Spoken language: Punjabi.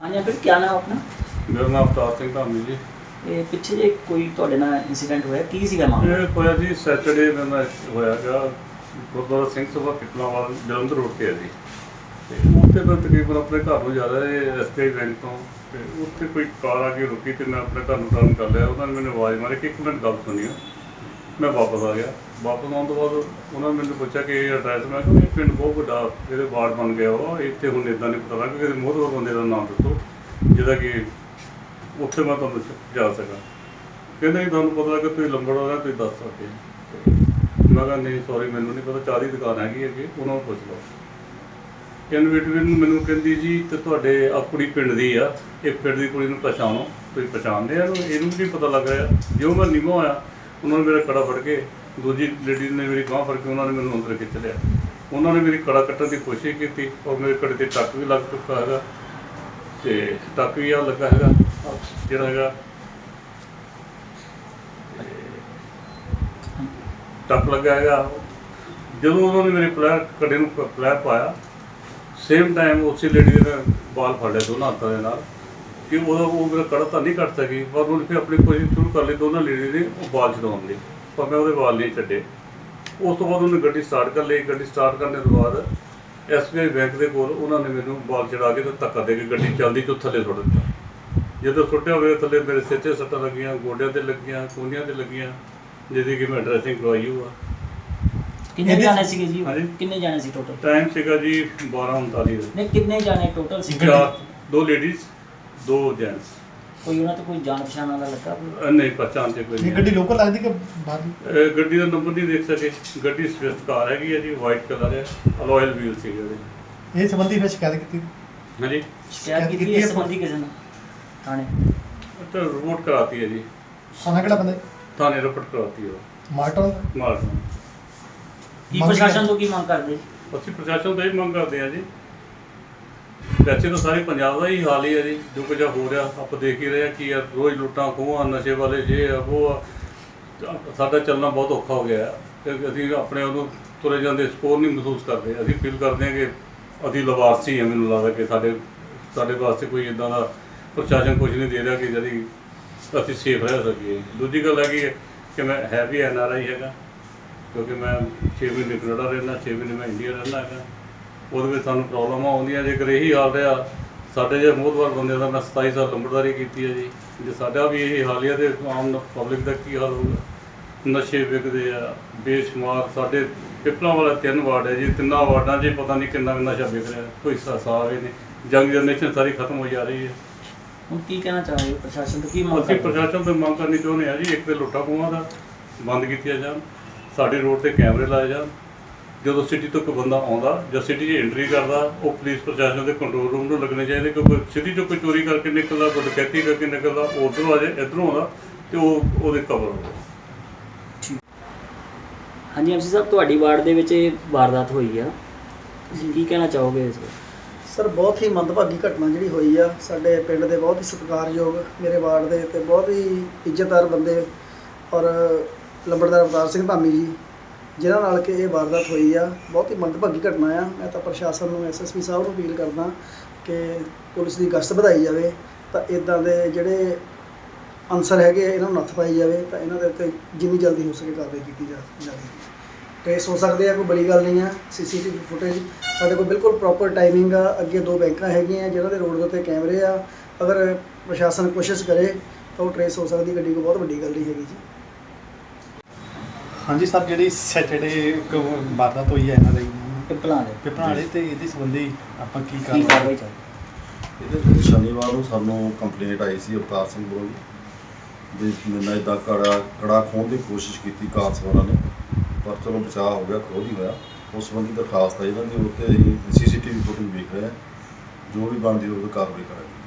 ਹਾਂਜੀ ਅੰਕਲ ਕੀ ਨਾਮ ਆਪਣਾ? ਮੇਰਾ ਨਾਮ ਅਵਤਾਰ ਸਿੰਘ ਧਾਮੀ ਜੀ। ਇਹ ਪਿੱਛੇ ਜੇ ਕੋਈ ਤੁਹਾਡੇ ਨਾਲ ਇਨਸੀਡੈਂਟ ਹੋਇਆ ਕੀ ਸੀਗਾ ਮਾਮਲਾ? ਇਹ ਹੋਇਆ ਜੀ ਸੈਟਰਡੇ ਮੇਰੇ ਨਾਲ ਹੋਇਆ ਗਾ ਗੁਰਦੁਆਰਾ ਸਿੰਘ ਸਭਾ ਕਿਤਲਾਵਾਲ ਜਲੰਧਰ ਰੋਡ ਤੇ ਹੈ ਜੀ। ਤੇ ਉੱਥੇ ਮੈਂ ਤਕਰੀਬਨ ਆਪਣੇ ਘਰ ਨੂੰ ਜਾ ਰਿਹਾ ਐਸਬੀਆਈ ਬੈਂਕ ਤੋਂ। ਤੇ ਉੱਥੇ ਕੋਈ ਕਾਰ ਆ ਕੇ ਰੁਕੀ ਤੇ ਮੈਂ ਆਪਣੇ ਘਰ ਨੂੰ ਟਰਨ ਕਰ ਲਿਆ ਉਹਨਾਂ ਨੇ ਮੈਨੂੰ ਆਵਾਜ਼ ਮਾਰੀ ਕਿ ਇੱਕ ਮਿੰਟ ਗੱਲ ਸੁਣੀਓ। ਮੈਂ ਵਾਪਸ ਆ ਗਿਆ। ਵਾਪਸ ਆਉਣ ਤੋਂ ਬਾਅਦ ਉਹਨਾਂ ਨੇ ਮੈਨੂੰ ਪੁੱਛਿਆ ਕਿ ਇਹ ਐਡਰੈਸ ਮੈਂ ਕਿਹਾ ਇਹ ਪਿੰਡ ਬਹੁਤ ਵੱਡਾ ਇਹਦੇ ਵਾਰਡ ਬਣ ਗਿਆ ਵਾ, ਇੱਥੇ ਹੁਣ ਇਦਾਂ ਨਹੀਂ ਪਤਾ ਲੱਗਾ ਕਿ ਮੋਹਤਵਰ ਬੰਦੇ ਦਾ ਨਾਮ ਦੱਸੋ, ਜਿਹਦਾ ਕਿ ਉੱਥੇ ਮੈਂ ਤੁਹਾਨੂੰ ਜਾ ਸਕਾਂ। ਕਹਿੰਦੇ ਜੀ, ਤੁਹਾਨੂੰ ਪਤਾ ਕਿ ਤੁਸੀਂ ਲੰਬੜ ਲੰਬੜਵਾਲਾ ਤੁਸੀਂ ਦੱਸ ਸਕਦੇ ਹੋ। ਮੈਂ ਕਿਹਾ, ਨਹੀਂ ਸੌਰੀ ਮੈਨੂੰ ਨਹੀਂ ਪਤਾ, ਚਾਹ ਦੀ ਦੁਕਾਨ ਹੈਗੀ ਅੱਗੇ, ਉਹਨਾਂ ਨੂੰ ਪੁੱਛ ਲਓ। ਇਨਵੀਟਵਿਨ ਮੈਨੂੰ ਕਹਿੰਦੀ ਜੀ, ਤੇ ਤੁਹਾਡੇ ਆ ਕੁੜੀ ਪਿੰਡ ਦੀ ਆ, ਇਹ ਪਿੰਡ ਦੀ ਕੁੜੀ ਨੂੰ ਪਛਾਣੋ, ਤੁਸੀਂ ਪਛਾਣਦੇ ਆ ਇਹਨੂੰ ਇਹਨੂੰ ਵੀ ਪਤਾ ਲੱਗ ਰਿਹਾ। ਜਿਉਂ ਮੈਂ ਨਿਮੋ ਆਇਆ ਉਹਨਾਂ ਨੇ ਮੇਰਾ ਕੜਾ ਫੜ ਕੇ, ਦੂਜੀ ਲੇਡੀ ਨੇ ਮੇਰੀ ਬਾਂਹ ਫੜ ਕੇ ਉਹਨਾਂ ਨੇ ਮੈਨੂੰ ਅੰਦਰ ਖਿੱਚ ਲਿਆ। ਉਹਨਾਂ ਨੇ ਮੇਰੀ ਕੜਾ ਕੱਟਣ ਦੀ ਕੋਸ਼ਿਸ਼ ਕੀਤੀ ਔਰ ਮੇਰੇ ਕੜੇ ਤੇ ਟੱਕ ਵੀ ਲੱਗ ਚੁੱਕਾ ਹੈਗਾ ਤੇ ਟੱਕ ਵੀ ਆ ਲੱਗਾ ਹੈਗਾ, ਜਿਹੜਾ ਹੈਗਾ। ਟੱਕ ਲੱਗਾ ਹੈਗਾ। ਜਦੋਂ ਉਹਨਾਂ ਨੇ ਮੇਰੇ ਪਲੇਅਰ ਕੜੇ ਨੂੰ ਪਲੇਅਰ ਪਾਇਆ ਸੇਮ ਟਾਈਮ ਉਸੇ ਲੇਡੀ ਨੇ ਬਾਲ ਫੜ ਲਿਆ ਦੋਨਾਂ ਹੱਥਾਂ ਦੇ ਨਾਲ। ਕਿ ਉਹਦਾ ਉਹ ਮੇਰਾ ਕੜਾ ਤਾਂ ਨਹੀਂ ਕੱਟ ਸਕੀ ਪਰ ਉਹਨੇ ਫਿਰ ਆਪਣੀ ਕੋਸ਼ਿਸ਼ ਸ਼ੁਰੂ ਕਰ ਲਈ ਦੋਨਾਂ ਲੇਡੀ ਨੇ ਉਹ ਬਾਲ ਛਡਾਉਣ ਦੀ ਪਰ ਮੈਂ ਉਹਦੇ ਬਾਲ ਨਹੀਂ ਛੱਡੇ। ਉਸ ਤੋਂ ਬਾਅਦ ਉਹਨੇ ਗੱਡੀ ਸਟਾਰਟ ਕਰ ਲਈ। ਗੱਡੀ ਸਟਾਰਟ ਕਰਨ ਤੋਂ ਬਾਅਦ ਐਸਬੀਆਈ ਬੈਂਕ ਦੇ ਕੋਲ ਉਹਨਾਂ ਨੇ ਮੈਨੂੰ ਬਾਲ ਚੜਾ ਕੇ ਤੇ ਧੱਕਾ ਦੇ ਕੇ ਗੱਡੀ ਚੱਲਦੀ ਤੋਂ ਥੱਲੇ ਸੁੱਟ ਦਿੱਤਾ। ਜਦੋਂ ਸੁੱਟਿਆ ਹੋਵੇ ਥੱਲੇ ਮੇਰੇ ਸਿਰ 'ਤੇ ਸੱਟਾਂ ਲੱਗੀਆਂ ਗੋਡਿਆਂ ਤੇ ਲੱਗੀਆਂ ਕੂਨੀਆਂ ਤੇ ਲੱਗੀਆਂ ਜਿਹਦੀ ਕਿ ਮੈਂ ਡਰੈਸਿੰਗ ਕਰਵਾਈ ਹੋਆ ਕਿੰਨੇ ਜਾਣੇ ਸੀਗੇ ਜੀ? ਹਾਂਜੀ। ਕਿੰਨੇ ਜਾਣੇ ਸੀ ਟੋਟਲ ਟਾਈਮ ਸੀਗਾ ਜੀ 12:39 ਦਾ। ਨਹੀਂ ਕਿੰਨੇ ਜਾਣੇ ਟੋਟਲ ਸੀ ਚਾਰ ਦੋ ਲੇਡੀਜ਼ ਦੋ ਜੈਂਟਸ ਕੋਈ ਉਹਨਾਂ ਤੋਂ ਕੋਈ ਜਾਣ ਪਛਾਣ ਵਾਲਾ ਲੱਗਾ ਕੋਈ? ਨਹੀਂ ਪਛਾਣ ਤੇ ਕੋਈ ਇਹ ਨਹੀਂ। ਗੱਡੀ ਲੋਕਲ ਲੱਗਦੀ ਕਿ ਬਾਹਰ ਦੀ? ਇਹ ਗੱਡੀ ਦਾ ਨੰਬਰ ਨਹੀਂ ਦੇਖ ਸਕੇ। ਗੱਡੀ ਸਵਿਫਟ ਕਾਰ ਹੈਗੀ ਹੈ ਜੀ ਵਾਈਟ ਕਲਰ ਹੈ ਅਲੋਇਲ ਵੀਲ ਸੀ ਉਹਦੇ ਇਹ ਸੰਬੰਧੀ ਫਿਰ ਸ਼ਿਕਾਇਤ ਕੀਤੀ? ਹਾਂਜੀ। ਸ਼ਿਕਾਇਤ ਕੀਤੀ ਕੀਤੀ ਇਸ ਹੈ? ਸੰਬੰਧੀ ਕਿਸੇ ਨੇ ਥਾਣੇ? ਤਾਂ ਰਿਪੋਰਟ ਕਰਾਤੀ ਹੈ ਜੀ। ਸਾਨਾ ਕਿਹੜਾ ਬੰਦਾ? ਥਾਣੇ ਰਿਪੋਰਟ ਕਰਾਤੀ ਹੈ ਮਾਰਟਨ ਮਾਲਕ ਕੀ ਮੰਗ ਪ੍ਰਸ਼ਾਸਨ ਤੋਂ ਕੀ ਮੰਗ ਕਰਦੇ? ਜੀ? ਅਸੀਂ ਪ੍ਰਸ਼ਾਸਨ ਤੋਂ ਇਹ ਮੰਗ ਕਰਦੇ ਹਾਂ ਜੀ। ਵੈਸੇ ਤਾਂ ਸਾਰੇ ਪੰਜਾਬ ਦਾ ਹੀ ਹਾਲ ਹੀ ਹੈ ਜੀ ਜੋ ਕੁਝ ਹੋ ਰਿਹਾ, ਆਪਾਂ ਦੇਖ ਹੀ ਰਹੇ ਹਾਂ ਕਿ ਯਾਰ ਰੋਜ਼ ਲੁੱਟਾਂ, ਖੋਹਾਂ, ਨਸ਼ੇ ਵਾਲੇ ਜੇ ਆ, ਉਹ ਆ। ਸਾਡਾ ਚੱਲਣਾ ਬਹੁਤ ਔਖਾ ਹੋ ਗਿਆ ਹੈ। ਤੇ ਅਸੀਂ ਆਪਣੇ ਉਹਨੂੰ ਤੁਰੇ ਜਾਂਦੇ ਸਕੋਰ ਨਹੀਂ ਮਹਿਸੂਸ ਕਰਦੇ। ਅਸੀਂ ਫੀਲ ਕਰਦੇ ਹਾਂ ਕਿ ਅਸੀਂ ਲਵਾਰਸੀ ਹਾਂ, ਮੈਨੂੰ ਲੱਗਦਾ ਕਿ ਸਾਡੇ ਸਾਡੇ ਵਾਸਤੇ ਕੋਈ ਇਦਾਂ ਦਾ ਪ੍ਰਸ਼ਾਸਨ ਕੁਝ ਨਹੀਂ ਦੇ ਰਿਹਾ ਕਿ ਜਿਹੜੀ ਅਸੀਂ ਸੇਫ ਰਹਿ ਸਕੀਏ। ਦੂਜੀ ਗੱਲ ਹੈਗੀ ਹੈ ਕਿ ਮੈਂ ਹੈ ਵੀ ਐਨ ਆਰ ਆਈ ਹੈਗਾ, ਕਿਉਂਕਿ ਮੈਂ 6 ਮਹੀਨੇ ਕੈਨੇਡਾ ਰਹਿਣਾ 6 ਮਹੀਨੇ ਮੈਂ ਇੰਡੀਆ ਰਹਿਣਾ ਹੈਗਾ। ਉਹਦੇ ਵਿੱਚ ਸਾਨੂੰ ਪ੍ਰੋਬਲਮਾਂ ਆਉਂਦੀਆਂ ਜੇਕਰ ਇਹੀ ਹਾਲ ਰਿਹਾ ਸਾਡੇ ਜੇ ਮੋਹਤਵਾਰ ਬੰਦੇ ਦਾ ਮੈਂ 27 ਸਾਲ ਲੰਬੜਦਾਰੀ ਕੀਤੀ ਹੈ ਜੀ ਜੇ ਸਾਡਾ ਵੀ ਇਹ ਹਾਲ ਹੀ ਤੇ ਆਮ ਪਬਲਿਕ ਦਾ ਕੀ ਹਾਲ ਹੋਊਗਾ ਨਸ਼ੇ ਵਿਕਦੇ ਆ ਬੇਸ਼ੁਮਾਰ ਸਾਡੇ ਪਿਪਲਾਂ ਵਾਲਾ ਤਿੰਨ ਵਾਰਡ ਹੈ ਜੀ ਤਿੰਨਾਂ ਵਾਰਡਾਂ 'ਚ ਪਤਾ ਨਹੀਂ ਕਿੰਨਾ ਕੁ ਨਸ਼ਾ ਵਿਕ ਰਿਹਾ ਕੋਈ ਹੀ ਨਹੀਂ ਜੰਗ ਜਨਰੇਸ਼ਨ ਸਾਰੀ ਖਤਮ ਹੋ ਜਾ ਰਹੀ ਹੈ ਹੁਣ ਕੀ ਕਹਿਣਾ ਚਾਹ ਰਹੇ ਹੋ ਪ੍ਰਸ਼ਾਸਨ ਤੋਂ ਕੀ ਮੰਗ ਅਸੀਂ? ਪ੍ਰਸ਼ਾਸਨ ਤੋਂ ਮੰਗ ਕਰਨੀ ਚਾਹੁੰਦੇ ਹਾਂ ਜੀ ਇੱਕ ਤੇ ਲੁੱਟਾਂ ਖੋਹਾਂ ਦਾ ਬੰਦ ਕੀਤੀਆਂ ਜਾਣ ਸਾਡੇ ਰੋਡ ਤੇ ਕੈਮਰੇ ਲਾਏ ਜਾਣ ਜਦੋਂ ਸਿਟੀ ਤੋਂ ਕੋਈ ਬੰਦਾ ਆਉਂਦਾ ਜਾਂ ਸਿਟੀ 'ਚ ਐਂਟਰੀ ਕਰਦਾ ਉਹ ਪੁਲਿਸ ਪ੍ਰਸ਼ਾਸਨ ਦੇ ਕੰਟਰੋਲ ਰੂਮ ਨੂੰ ਲੱਗਣੇ ਚਾਹੀਦੇ ਕਿ ਕੋਈ ਸਿਟੀ 'ਚੋਂ ਕੋਈ ਚੋਰੀ ਕਰਕੇ ਨਿਕਲਦਾ ਕੋਈ ਡਕੈਤੀ ਕਰਕੇ ਨਿਕਲਦਾ ਉਹ ਉੱਧਰੋਂ ਆ ਜਾਏ ਇੱਧਰੋਂ ਆਉਂਦਾ ਤੇ ਉਹ ਉਹਦੇ ਕਵਰ ਹੋਵੇ ਹਾਂਜੀ ਐਮਸੀ ਸਾਹਿਬ ਤੁਹਾਡੀ ਵਾਰਡ ਦੇ ਵਿੱਚ ਇਹ ਵਾਰਦਾਤ ਹੋਈ ਆ। ਤੁਸੀਂ ਕੀ ਕਹਿਣਾ ਚਾਹੋਗੇ ਇਸ ਬਾਰੇ? ਸਰ ਬਹੁਤ ਹੀ ਮੰਦਭਾਗੀ ਘਟਨਾ ਜਿਹੜੀ ਹੋਈ ਆ ਸਾਡੇ ਪਿੰਡ ਦੇ ਬਹੁਤ ਹੀ ਸਤਿਕਾਰਯੋਗ ਮੇਰੇ ਵਾਰਡ ਦੇ ਤੇ ਬਹੁਤ ਹੀ ਇੱਜ਼ਤਦਾਰ ਬੰਦੇ ਔਰ ਲੰਬੜਦਾਰ ਅਵਤਾਰ ਸਿੰਘ ਧਾਮੀ ਜੀ। ਜਿਨ੍ਹਾਂ ਨਾਲ ਕਿ ਇਹ ਵਾਰਦਾਤ ਹੋਈ ਆ, ਬਹੁਤ ਹੀ ਮੰਦਭਾਗੀ ਘਟਨਾ ਆ। ਮੈਂ ਤਾਂ ਪ੍ਰਸ਼ਾਸਨ ਨੂੰ ਐਸਐਸਪੀ ਸਾਹਿਬ ਨੂੰ ਅਪੀਲ ਕਰਦਾ ਕਿ ਪੁਲਿਸ ਦੀ ਗਸ਼ਤ ਵਧਾਈ ਜਾਵੇ। ਤਾਂ ਇਦਾਂ ਦੇ ਜਿਹੜੇ ਅਨਸਰ ਹੈਗੇ ਇਹਨਾਂ ਨੂੰ ਨੱਥ ਪਾਈ ਜਾਵੇ ਤਾਂ ਇਹਨਾਂ ਦੇ ਉੱਤੇ ਜਿੰਨੀ ਜਲਦੀ ਹੋ ਸਕੇ ਕਾਰਵਾਈ ਕੀਤੀ ਜਾ, ਜਾਵੇ। ਟ੍ਰੇਸ ਹੋ ਸਕਦੇ ਆ, ਕੋਈ ਬੜੀ ਗੱਲ ਨਹੀਂ ਆ, ਸੀਸੀਟੀਵੀ ਫੁਟੇਜ ਸਾਡੇ ਕੋਲ ਬਿਲਕੁਲ ਪ੍ਰੋਪਰ ਟਾਈਮਿੰਗ ਆ। ਅੱਗੇ ਦੋ ਬੈਂਕਾਂ ਹੈਗੀਆਂ ਜਿਹਨਾਂ ਦੇ ਰੋਡ ਦੇ ਉੱਤੇ ਕੈਮਰੇ ਆ। ਅਗਰ ਪ੍ਰਸ਼ਾਸਨ ਕੋਸ਼ਿਸ਼ ਕਰੇ ਤਾਂ ਉਹ ਟ੍ਰੇਸ ਹੋ ਸਕਦੀ, ਗੱਡੀ ਕੋਈ ਬਹੁਤ ਵੱਡੀ ਗੱਲ ਨਹੀਂ ਹੈਗੀ ਜੀ। ਹਾਂਜੀ ਸਰ ਜਿਹੜੀ ਸੈਟਰਡੇ ਇੱਕ ਵਾਰਦਾਤ ਹੋਈ ਹੈ ਇਹਨਾਂ ਦੇ ਪਿੱਪਲਾਂ ਦੇ ਪਿਪਰਾਂ ਵਾਲੇ ਤੇ ਇਹਦੇ ਸੰਬੰਧੀ ਆਪਾਂ ਕੀ ਕੀ ਕਾਰਵਾਈ ਕਾਰਵਾਈ ਚਾਹੀਦੀ ਇਹਦੇ ਵਿੱਚ ਸ਼ਨੀਵਾਰ ਨੂੰ ਸਾਨੂੰ ਕੰਪਲੇਂਟ ਆਈ ਸੀ ਅਵਤਾਰ ਸਿੰਘ ਵੱਲੋਂ ਵੀ ਮੈਨਾਂ ਇਦਾਂ ਕੜਾ ਕੜਾ ਖੋਹਣ ਦੀ ਕੋਸ਼ਿਸ਼ ਕੀਤੀ ਕਾਰ ਸਵਾਰਾਂ ਨੇ ਪਰ ਚਲੋ ਬਚਾਅ ਹੋ ਗਿਆ ਖੋਹ ਨਹੀਂ ਹੋਇਆ। ਉਸ ਸੰਬੰਧੀ ਦਰਖਾਸਤ ਆਈ ਇਹਨਾਂ ਦੀ ਉੱਤੇ ਅਸੀਂ ਸੀਸੀਟੀਵੀ ਫੁਟੇਜ ਵੇਖ ਰਹੇ ਹਾਂ। ਜੋ ਵੀ ਬਣਦੀ ਹੋਵੇ ਕਾਰਵਾਈ ਕਰਾਂਗੇ।